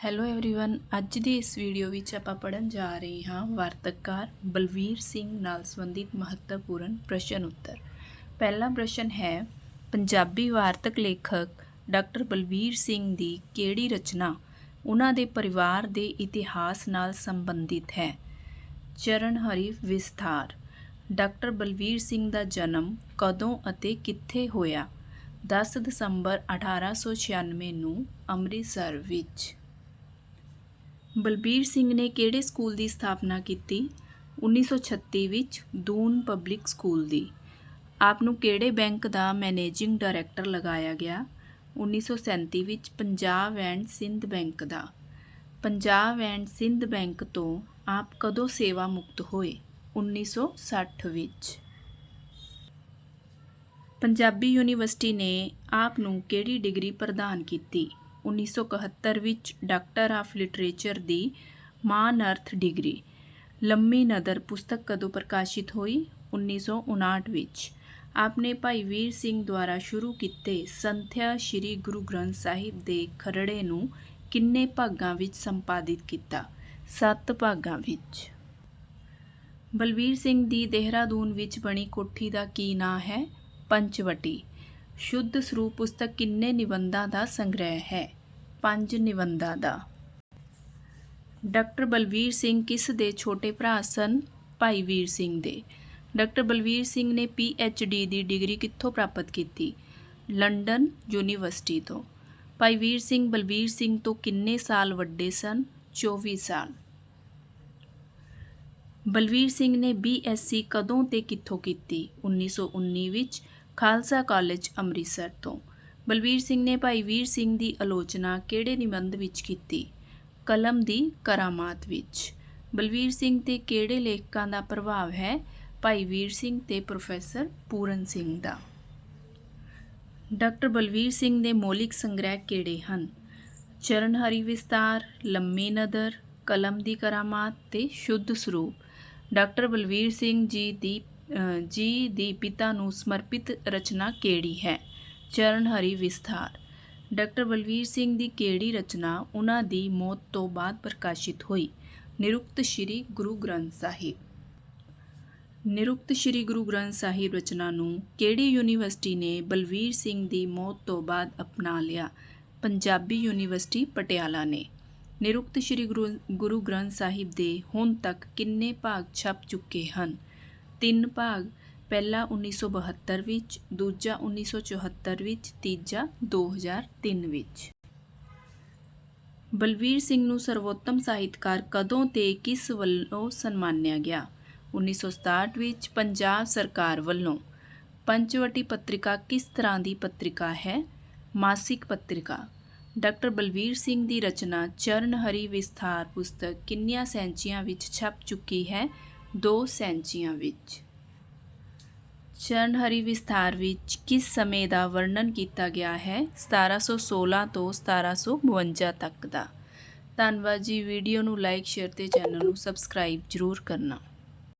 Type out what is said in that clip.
Hello everyone ਅੱਜ ਦੀ ਇਸ video ਵਿੱਚ ਆਪਾਂ ਪੜਨ ਜਾ ਰਹੇ ਹਾਂ ਵਾਰਤਕਕਾਰ ਬਲਵੀਰ ਸਿੰਘ ਨਾਲ ਸੰਬੰਧਿਤ ਮਹੱਤਵਪੂਰਨ ਪ੍ਰਸ਼ਨ ਉੱਤਰ ਪਹਿਲਾ ਪ੍ਰਸ਼ਨ ਹੈ ਪੰਜਾਬੀ ਵਾਰਤਕ ਲੇਖਕ ਡਾਕਟਰ ਬਲਵੀਰ ਸਿੰਘ ਦੀ ਕਿਹੜੀ ਰਚਨਾ ਉਹਨਾਂ ਦੇ ਪਰਿਵਾਰ ਦੇ ਇਤਿਹਾਸ ਨਾਲ ਸੰਬੰਧਿਤ ਹੈ ਚਰਨ ਹਰੀ ਵਿਸਥਾਰ ਡਾਕਟਰ ਬਲਵੀਰ ਸਿੰਘ ਦਾ ਜਨਮ ਕਦੋਂ ਅਤੇ ਕਿੱਥੇ ਹੋਇਆ 10 ਦਸੰਬਰ 1896 ਨੂੰ ਅੰਮ੍ਰਿਤਸਰ ਵਿੱਚ ਬਲਬੀਰ ਸਿੰਘ ਨੇ ਕਿਹੜੇ ਸਕੂਲ ਦੀ ਸਥਾਪਨਾ ਕੀਤੀ? 1936 ਵਿੱਚ ਦੂਨ ਪਬਲਿਕ ਸਕੂਲ ਦੀ। ਆਪ ਨੂੰ ਕਿਹੜੇ ਬੈਂਕ ਦਾ ਮੈਨੇਜਿੰਗ ਡਾਇਰੈਕਟਰ ਲਗਾਇਆ ਗਿਆ? 1937 ਵਿੱਚ ਪੰਜਾਬ ਐਂਡ ਸਿੰਧ ਬੈਂਕ ਦਾ। ਪੰਜਾਬ ਐਂਡ ਸਿੰਧ ਬੈਂਕ ਤੋਂ ਆਪ ਕਦੋਂ ਸੇਵਾ ਮੁਕਤ ਹੋਏ? 1960 ਵਿੱਚ। ਪੰਜਾਬੀ ਯੂਨੀਵਰਸਿਟੀ ਨੇ ਆਪ ਨੂੰ ਕਿਹੜੀ ਡਿਗਰੀ ਪ੍ਰਦਾਨ ਕੀਤੀ? 1971 ਵਿੱਚ ਡਾਕਟਰ ਆਫ ਲਿਟਰੇਚਰ ਦੀ ਮਾਨ ਅਰਥ ਡਿਗਰੀ। ਲੰਮੀ ਨਦਰ ਪੁਸਤਕ ਕਦੋਂ ਪ੍ਰਕਾਸ਼ਿਤ ਹੋਈ? 1959 ਵਿੱਚ। ਆਪਨੇ ਭਾਈ ਵੀਰ ਸਿੰਘ ਦੁਆਰਾ ਸ਼ੁਰੂ ਕੀਤੇ ਸੰਥਿਆ ਸ੍ਰੀ ਗੁਰੂ ਗ੍ਰੰਥ ਸਾਹਿਬ ਦੇ ਖਰੜੇ ਨੂੰ ਕਿੰਨੇ ਭਾਗਾਂ ਵਿੱਚ ਸੰਪਾਦਿਤ ਕੀਤਾ? 7 ਭਾਗਾਂ ਵਿੱਚ। ਬਲਵੀਰ ਸਿੰਘ ਦੀ ਦੇਹਰਾਦੂਨ ਵਿੱਚ ਬਣੀ ਕੋਠੀ ਦਾ ਕੀ ਨਾਂ ਹੈ? ਪੰਚਵਟੀ। ਸ਼ੁੱਧ ਸਰੂਪ ਪੁਸਤਕ ਕਿੰਨੇ ਨਿਬੰਧਾਂ ਦਾ ਸੰਗ੍ਰਹਿ ਹੈ? ਪੰਜ ਨਿਬੰਧਾਂ ਦਾ। ਡਾਕਟਰ ਬਲਵੀਰ ਸਿੰਘ ਕਿਸ ਦੇ ਛੋਟੇ ਭਰਾ ਸਨ? ਭਾਈ ਵੀਰ ਸਿੰਘ ਦੇ। ਡਾਕਟਰ ਬਲਵੀਰ ਸਿੰਘ ਨੇ ਪੀ ਐਚ ਡੀ ਦੀ ਡਿਗਰੀ ਕਿੱਥੋਂ ਪ੍ਰਾਪਤ ਕੀਤੀ? ਲੰਡਨ ਯੂਨੀਵਰਸਿਟੀ ਤੋਂ। ਭਾਈ ਵੀਰ ਸਿੰਘ ਬਲਵੀਰ ਸਿੰਘ ਤੋਂ ਕਿੰਨੇ ਸਾਲ ਵੱਡੇ ਸਨ? 24 ਸਾਲ। ਬਲਵੀਰ ਸਿੰਘ ਨੇ ਬੀਐਸਸੀ ਕਦੋਂ ਤੇ ਕਿੱਥੋਂ ਕੀਤੀ? 1919 ਵਿੱਚ ਖਾਲਸਾ ਕਾਲਜ ਅੰਮ੍ਰਿਤਸਰ ਤੋਂ। ਬਲਵੀਰ ਸਿੰਘ ਨੇ ਭਾਈ ਵੀਰ ਸਿੰਘ ਦੀ ਆਲੋਚਨਾ ਕਿਹੜੇ ਨਿਬੰਧ ਵਿੱਚ ਕੀਤੀ? ਕਲਮ ਦੀ ਕਰਾਮਾਤ ਵਿੱਚ। ਬਲਵੀਰ ਸਿੰਘ ਤੇ ਕਿਹੜੇ ਲੇਖਕਾਂ ਦਾ ਪ੍ਰਭਾਵ ਹੈ? ਭਾਈ ਵੀਰ ਸਿੰਘ ਤੇ ਪ੍ਰੋਫੈਸਰ ਪੂਰਨ ਸਿੰਘ ਦਾ। ਡਾਕਟਰ ਬਲਵੀਰ ਸਿੰਘ ਦੇ ਮੌਲਿਕ ਸੰਗ੍ਰਹਿ ਕਿਹੜੇ ਹਨ? ਚਰਨਹਰੀ ਵਿਸਤਾਰ ਲੰਮੀ ਨਦਰ, ਕਲਮ ਦੀ ਕਰਾਮਾਤ ਤੇ ਸ਼ੁੱਧ ਸਰੂਪ। ਡਾਕਟਰ ਬਲਵੀਰ ਸਿੰਘ ਜੀ ਦੀ ਜੀ ਦੀ ਪਿਤਾ ਨੂੰ ਸਮਰਪਿਤ ਰਚਨਾ ਕਿਹੜੀ ਹੈ? ਚਰਨਹਰੀ ਵਿਸਥਾਰ। ਡਾਕਟਰ ਬਲਵੀਰ ਸਿੰਘ ਦੀ ਕਿਹੜੀ ਰਚਨਾ ਉਹਨਾਂ ਦੀ ਮੌਤ ਤੋਂ ਬਾਅਦ ਪ੍ਰਕਾਸ਼ਿਤ ਹੋਈ? ਨਿਰੁਕਤ ਸ਼੍ਰੀ ਗੁਰੂ ਗ੍ਰੰਥ ਸਾਹਿਬ। ਨਿਰੁਕਤ ਸ਼੍ਰੀ ਗੁਰੂ ਗ੍ਰੰਥ ਸਾਹਿਬ ਰਚਨਾ ਨੂੰ ਕਿਹੜੀ ਯੂਨੀਵਰਸਿਟੀ ਨੇ ਬਲਵੀਰ ਸਿੰਘ ਦੀ ਮੌਤ ਤੋਂ ਬਾਅਦ ਅਪਣਾ ਲਿਆ? ਪੰਜਾਬੀ ਯੂਨੀਵਰਸਿਟੀ, ਪਟਿਆਲਾ ਨੇ। ਨਿਰੁਕਤ ਸ਼੍ਰੀ ਗੁਰੂ ਗੁਰੂ ਗ੍ਰੰਥ ਸਾਹਿਬ ਦੇ ਹੁਣ ਤੱਕ ਕਿੰਨੇ ਭਾਗ ਛਪ ਚੁੱਕੇ ਹਨ? ਤਿੰਨ ਭਾਗ ਪਹਿਲਾ 1972 ਵਿੱਚ, ਦੂਜਾ 1974 ਵਿੱਚ, ਤੀਜਾ 2003 ਵਿੱਚ। ਬਲਵੀਰ ਸਿੰਘ ਨੂੰ ਸਰਵੋਤਮ ਸਾਹਿਤਕਾਰ ਕਦੋਂ ਤੇ ਕਿਸ ਵੱਲੋਂ ਸਨਮਾਨਿਆ ਗਿਆ? 1967 ਵਿੱਚ ਪੰਜਾਬ ਸਰਕਾਰ ਵੱਲੋਂ ਪੰਚਵਟੀ ਪੱਤਰਿਕਾ ਕਿਸ ਤਰ੍ਹਾਂ ਦੀ ਪੱਤਰਿਕਾ ਹੈ? ਮਾਸਿਕ ਪੱਤਰਿਕਾ। ਡਾਕਟਰ ਬਲਵੀਰ ਸਿੰਘ ਦੀ ਰਚਨਾ ਚਰਨ ਹਰੀ ਵਿਸਥਾਰ ਪੁਸਤਕ ਕਿੰਨੀਆਂ ਸੈਂਚੀਆਂ ਵਿੱਚ ਛਪ ਚੁੱਕੀ ਹੈ? ਦੋ ਸੈਂਚੀਆਂ ਵਿੱਚ। ਚਰਨਹਰੀ ਵਿਸਥਾਰ ਵਿੱਚ ਕਿਸ ਸਮੇਂ ਦਾ ਵਰਣਨ ਕੀਤਾ ਗਿਆ ਹੈ? 1716 ਤੋਂ 1752 ਤੱਕ ਦਾ। ਧੰਨਵਾਦ ਜੀ। ਵੀਡੀਓ ਨੂੰ ਲਾਈਕ, ਸ਼ੇਅਰ ਤੇ ਚੈਨਲ ਨੂੰ ਸਬਸਕ੍ਰਾਈਬ ਜ਼ਰੂਰ ਕਰਨਾ।